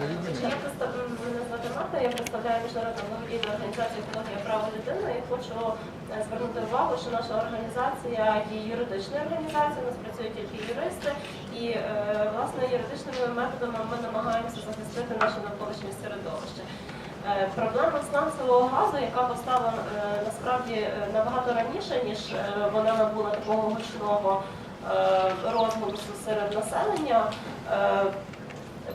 Я представ- мене звати Марта, я представляю міжнародну благодійну організацію екологія права людини і хочу е, звернути увагу, що наша організація є юридичною організацією, у нас працюють тільки юристи, і е, власне юридичними методами ми намагаємося захистити наше навколишнє середовище. Е, Проблема сланцевого газу, яка постала насправді набагато раніше, ніж вона набула такого гучного розголосу серед населення.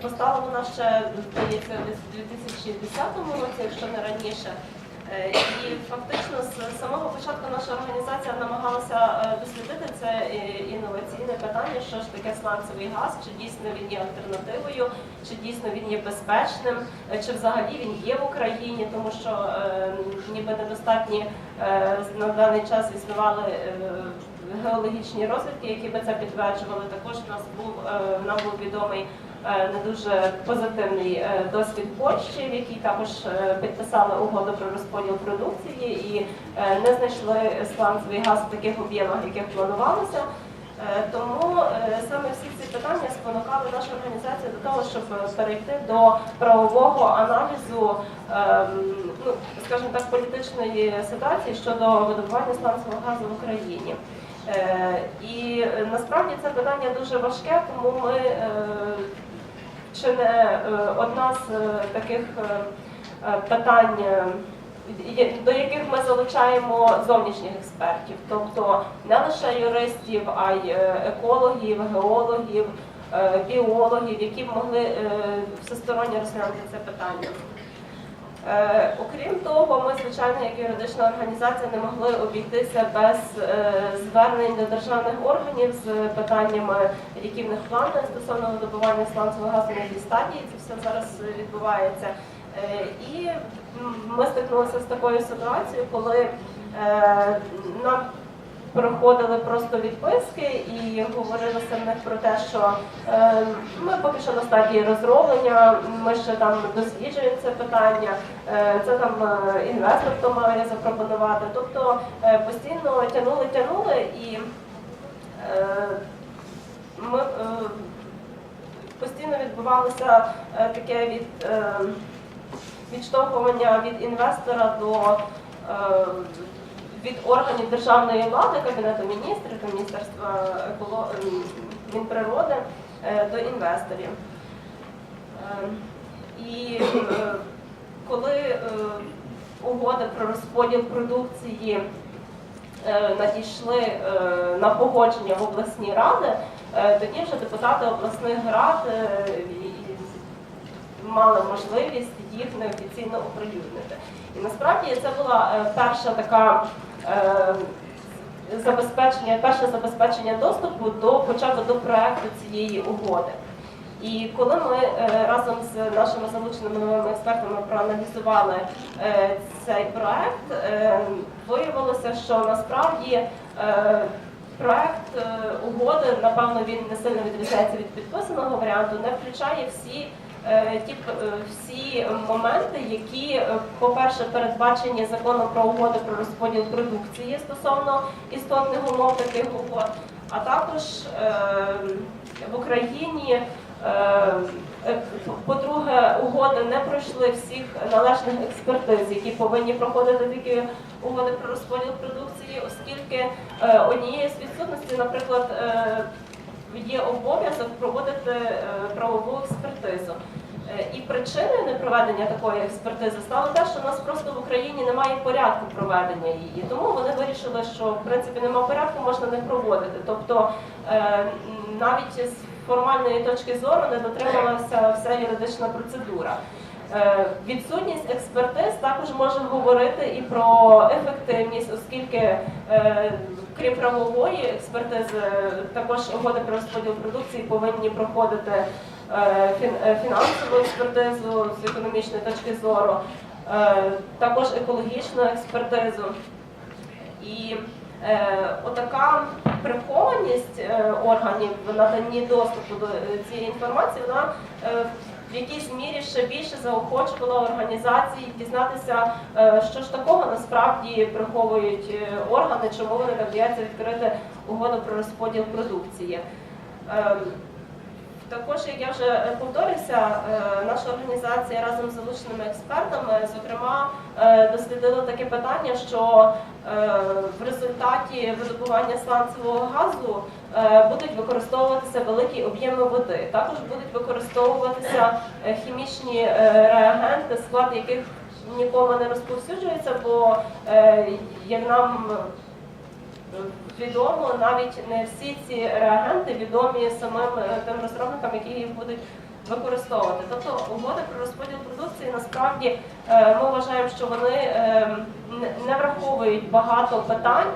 Постала вона ще, здається, десь у 2010 році, якщо не раніше. Е, І фактично з самого початку наша організація намагалася е, дослідити це е, інноваційне питання, що ж таке сланцевий газ, чи дійсно він є альтернативою, чи дійсно він є безпечним, чи взагалі він є в Україні, тому що ніби недостатні на даний час існували геологічні розвідки, які би це підтверджували. Також в нас був нам був відомий не дуже позитивний е, досвід Польщі, в якій також е, підписали угоду про розподіл продукції і е, не знайшли сланцевий газ в таких об'ємах, яких планувалося. Тому саме всі ці питання спонукали нашу організацію до того, щоб перейти до правового аналізу, ем, ну скажімо так, політичної ситуації щодо видобування сланцевого газу в Україні. І насправді це питання дуже важке, тому ми чи не е, одна з е, таких е, питань, до яких ми залучаємо зовнішніх експертів, тобто не лише юристів, а й екологів, геологів, біологів, які б могли всесторонньо розглянути це питання. Е, Окрім того, ми, звичайно, як юридична організація, не могли обійтися без е, звернень до державних органів з питаннями ріківних планів стосовно видобування сланцевого газу на цій стадії. Це все зараз відбувається. Е, І ми стикнулися з такою ситуацією, коли нам проходили просто відписки і говорилося в них про те, що е, ми поки що на стадії розроблення, ми ще там досліджуємо це питання, е, це там е, інвестор хто має запропонувати. Тобто постійно тягнули, тягнули і ми постійно відбувалося таке від відштовхування від інвестора до від органів державної влади, Кабінету міністрів, Міністерства еколо... ем, Мінприроди е, до інвесторів. Е, І е, коли е, угоди про розподіл продукції надійшли на погодження в обласні ради, тоді вже депутати обласних рад мали можливість їх неофіційно оприлюднити. І насправді це була перша така забезпечення, перше забезпечення доступу до хоча б до проекту цієї угоди. І коли ми е, разом з нашими залученими новими експертами проаналізували е, цей проект, е, виявилося, що насправді е, проект е, угоди, напевно, він не сильно відрізняється від підписаного варіанту, не включає всі. Е, Ті е, всі моменти, які, е, по-перше, передбачені законом про угоди про розподіл продукції стосовно істотних умов таких угод, а також в Україні По-друге, угоди не пройшли всіх належних експертиз, які повинні проходити такі угоди про розподіл продукції, оскільки однією з відсутностей, наприклад, є обов'язок проводити правову експертизу. Причиною непроведення такої експертизи стало те, що у нас просто в Україні немає порядку проведення її. Тому вони вирішили, що в принципі немає порядку, можна не проводити. Тобто е, навіть з формальної точки зору не дотрималася вся юридична процедура. Е, Відсутність експертиз також може говорити і про ефективність, оскільки е, крім правової експертизи, також угоди про розподіл продукції повинні проходити фінансову експертизу з економічної точки зору, е, також екологічну експертизу. І е, отака прихованість е, органів в наданні доступу до е, цієї інформації, вона е, в якійсь мірі ще більше заохочувала організації дізнатися, е, що ж такого насправді приховують е, органи, чому вони так бояться відкрити угоду про розподіл продукції. Також, як я вже повторюся, е, наша організація разом з залученими експертами, зокрема, е, дослідила таке питання, що е, в результаті видобування сланцевого газу будуть використовуватися великі об'єми води. Також будуть використовуватися хімічні реагенти, склад яких ніколи не розповсюджується, бо як нам відомо, навіть не всі ці реагенти відомі самим е, тим розробникам, які їх будуть використовувати. Тобто угоди про розподіл продукції насправді е, ми вважаємо, що вони е, не- враховують багато питань.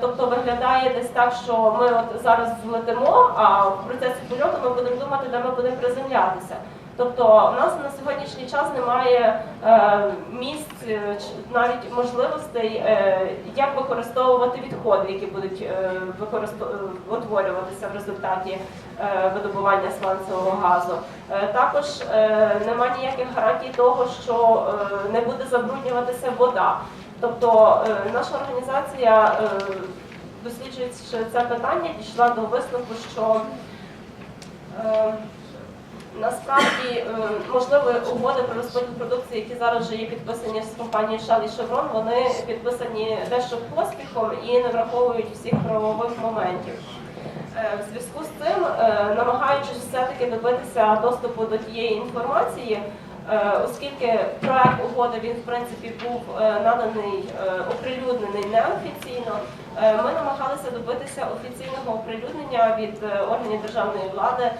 Тобто виглядає десь так, що ми от зараз злетимо, а в процесі польоту ми будемо думати, де ми будемо приземлятися. Тобто у нас на сьогоднішній час немає е, місць, е, навіть можливостей, е, як використовувати відходи, які будуть утворюватися в результаті видобування сланцевого газу. Також немає ніяких гарантій того, що не буде забруднюватися вода. Тобто наша організація, досліджуючи це питання, дійшла до висновку, що насправді е, можливо угоди про розподіл продукції, які зараз вже є підписані з компанією Shell і Chevron, вони підписані дещо поспіхом і не враховують всіх правових моментів. Е, В зв'язку з цим, е, намагаючись все-таки добитися доступу до тієї інформації, оскільки проект угоди він в принципі був наданий оприлюднений неофіційно, ми намагалися добитися офіційного оприлюднення від органів державної влади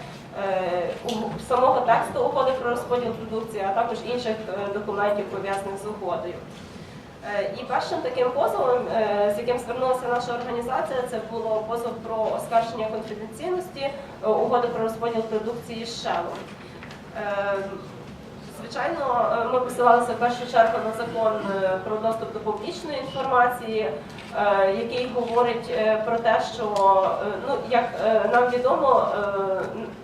самого тексту угоди про розподіл продукції, а також інших е, документів пов'язаних з угодою. Е, І першим таким позовом, е, з яким звернулася наша організація, це було позов про оскарження конфіденційності е, угоди про розподіл продукції з Shell. Звичайно, е, ми посилалися в першу чергу на закон е, про доступ до публічної інформації, е, який говорить про те, що ну як нам відомо,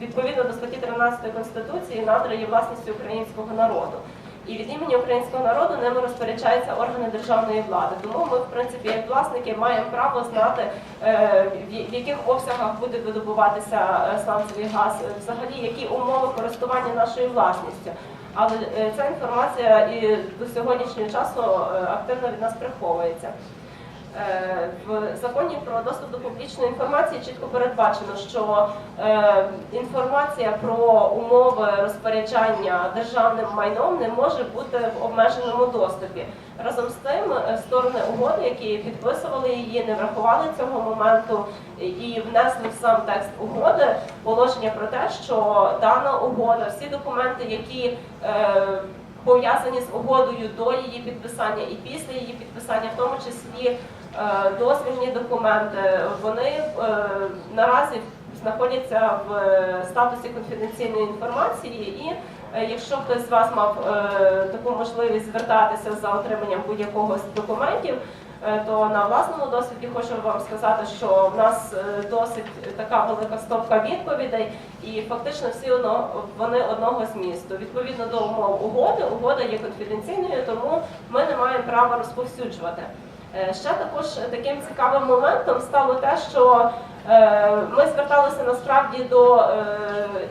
відповідно до статті 13 конституції надра є власністю українського народу. І від імені українського народу ними розпоряджаються органи державної влади. Тому ми, в принципі, як власники, маємо право знати, е, в яких обсягах буде видобуватися е, сланцевий газ, е, взагалі які умови користування нашою власністю. Але ця інформація і до сьогоднішнього часу активно від нас приховується. Е, В законі про доступ до публічної інформації чітко передбачено, що е, інформація про умови розпоряджання державним майном не може бути в обмеженому доступі. Разом з тим, е, сторони угоди, які підписували її, не врахували цього моменту і внесли в сам текст угоди положення про те, що дана угода, всі документи, які пов'язані з угодою до її підписання і після її підписання, в тому числі дозвільні документи, вони е, наразі знаходяться в е, статусі конфіденційної інформації, і е, якщо хтось з вас мав е, таку можливість звертатися за отриманням будь-якого з документів, е, то на власному досвіді хочу вам сказати, що в нас е, досить така велика стопка відповідей, і фактично всі одно, вони одного змісту. Відповідно до умов угоди, угода є конфіденційною, тому ми не маємо права розповсюджувати. Е, Ще також таким цікавим моментом стало те, що е, ми зверталися насправді до е,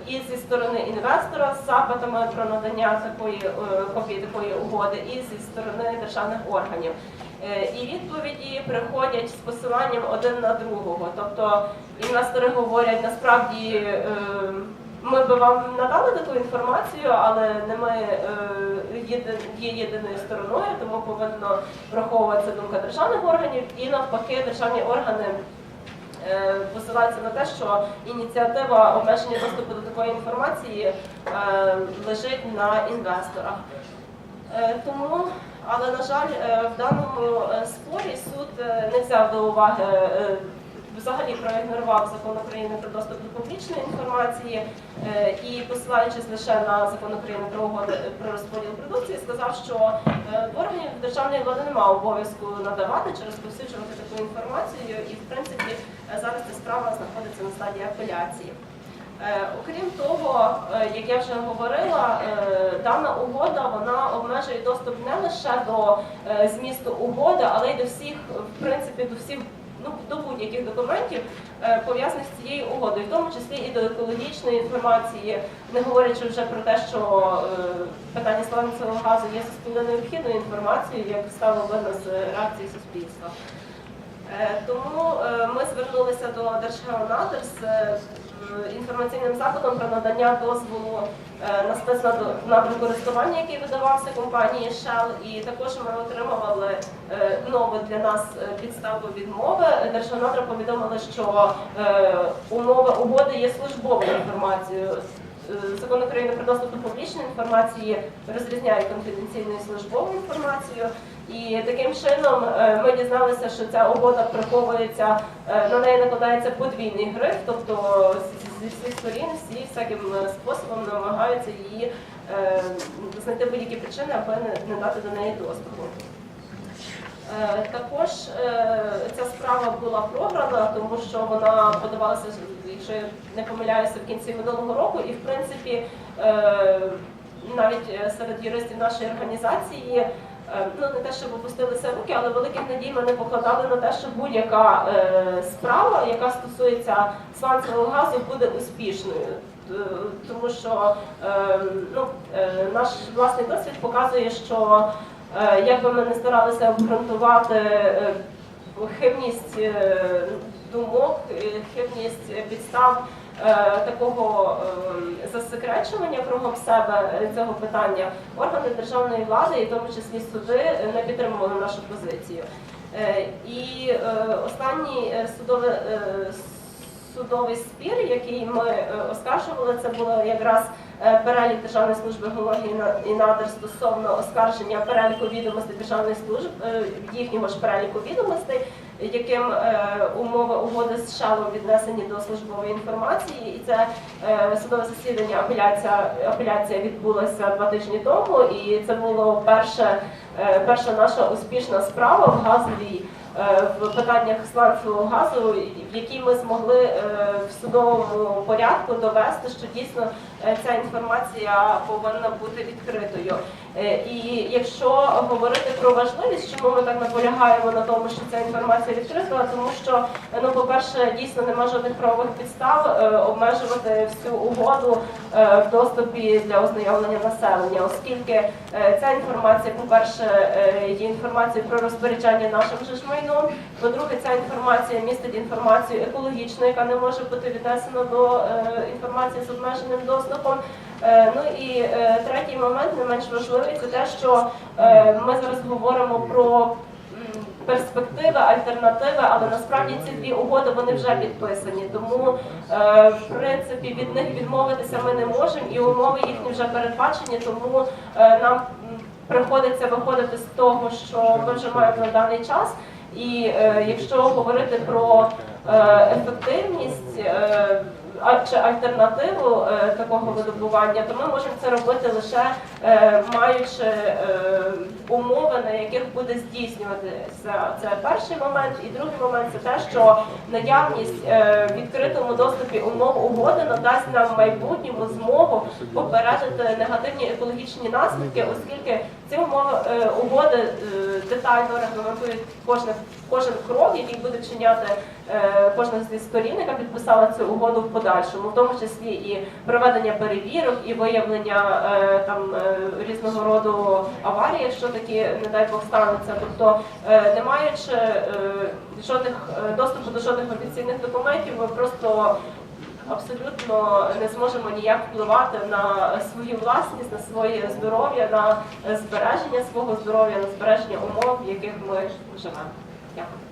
і зі сторони інвестора з запитами про надання такої копії такої угоди, і зі сторони державних органів. І відповіді приходять з посиланням один на другого. Тобто інвестори говорять, насправді ми би вам надали таку інформацію, але не ми е, є єдиною стороною, тому повинно враховуватися думка державних органів і навпаки державні органи. е, Посилаються на те, що ініціатива обмеження доступу до такої інформації е, лежить на інвесторах. Тому, але на жаль, в даному спорі суд не взяв до уваги, взагалі проігнорував закон України про доступ до публічної інформації е, і посилаючись лише на закон України про угоди про розподіл продукції, сказав, що е, органів державної влади немає обов'язку надавати чи розповсюджувати таку інформацію, і в принципі зараз ця справа знаходиться на стадії апеляції. Е, Окрім того, як я вже говорила, дана угода вона обмежує доступ не лише до змісту угоди, але й до всіх, в принципі, до всіх ну, до будь-яких документів е, пов'язаних з цією угодою, в тому числі і до екологічної інформації, не говорячи вже про те, що е, питання сланцевого газу є суспільно необхідною інформацією, як стало видно з реакції суспільства. Е, Тому е, ми звернулися до Держгеонадр з е, інформаційним запитом про надання дозволу на спецнабір користування, який видавався компанії Shell, і також ми отримували нову для нас підставу відмови. Держгеонадра повідомили, що умови угоди є службовою інформацією. Закон України про доступ до публічної інформації розрізняє конфіденційну і службову інформацію. І таким чином е, ми дізналися, що ця угода приховується, е, на неї накладається подвійний гриф, тобто зі всіх сторін всі всяким е, способом намагаються її знайти будь-які причини, аби не, дати до неї доступу. Також ця справа була програна, тому що вона подавалася, якщо я не помиляюся, в кінці минулого року, і в принципі навіть серед юристів нашої організації. Е, Ну, не те, щоб опустилися руки, але великих надій ми не покладали на те, що будь-яка е, справа, яка стосується сланцевого газу, буде успішною. Тому що е, ну, е, наш власний досвід показує, що Е, Як би ми не старалися обґрунтувати е, хибність е, думок, е, хибність підстав е, такого е, засекречування кругом себе цього питання, органи державної влади, і в тому числі суди, е, не підтримували нашу позицію. Е, І е, останній е, судовий, е, судовий спір, який ми е, оскаржували, це було якраз е, перелік Державної служби геології і надр стосовно оскарження переліку відомостей державних служб, е, їхнього ж переліку відомостей, яким е, умови угоди з шалом віднесені до службової інформації, і це е, судове засідання апеляція, апеляція відбулася два тижні тому, і це було перше, е, перша наша успішна справа в газовій. Е, В питаннях сланцевого газу, в якій ми змогли е, в судовому порядку довести, що дійсно е, ця інформація повинна бути відкритою. І якщо говорити про важливість, чому ми так наполягаємо на тому, що ця інформація відкрита, тому що ну, по-перше, дійсно нема жодних правових підстав обмежувати всю угоду в доступі для ознайомлення населення, оскільки ця інформація, по-перше, е, є інформацією про розпоряджання нашим же ж майном. По-друге, ця інформація містить інформацію екологічну, яка не може бути віднесена до е, інформації з обмеженим доступом. Е, Ну і е, третій момент, не менш важливий, це те, що ми зараз говоримо про перспективи, альтернативи, але насправді ці дві угоди вони вже підписані. Тому в принципі від них відмовитися ми не можемо, і умови їхні вже передбачені. Тому нам приходиться виходити з того, що ми вже маємо на даний час. І е, якщо говорити про е, ефективність е, альтернативу е, такого видобування, то ми можемо це робити лише е, маючи е, умови, на яких буде здійснюватися. Це перший момент. І другий момент це те, що наявність в відкритому доступі умов угоди надасть нам в майбутньому змогу попередити негативні екологічні наслідки, оскільки ці умови угоди детально регламентують кожне кожен крок, який буде вчиняти е, кожна зі сторін, яка підписала цю угоду в подальшому, в тому числі і проведення перевірок, і виявлення е, там е, різного роду аварій, якщо такі, не дай Бог, стануться. Тобто, е, не маючи е, жодних е, доступу до жодних офіційних документів, ми просто абсолютно не зможемо ніяк впливати на свою власність, на своє здоров'я, на збереження свого здоров'я, на збереження умов, в яких ми живемо. Дякую.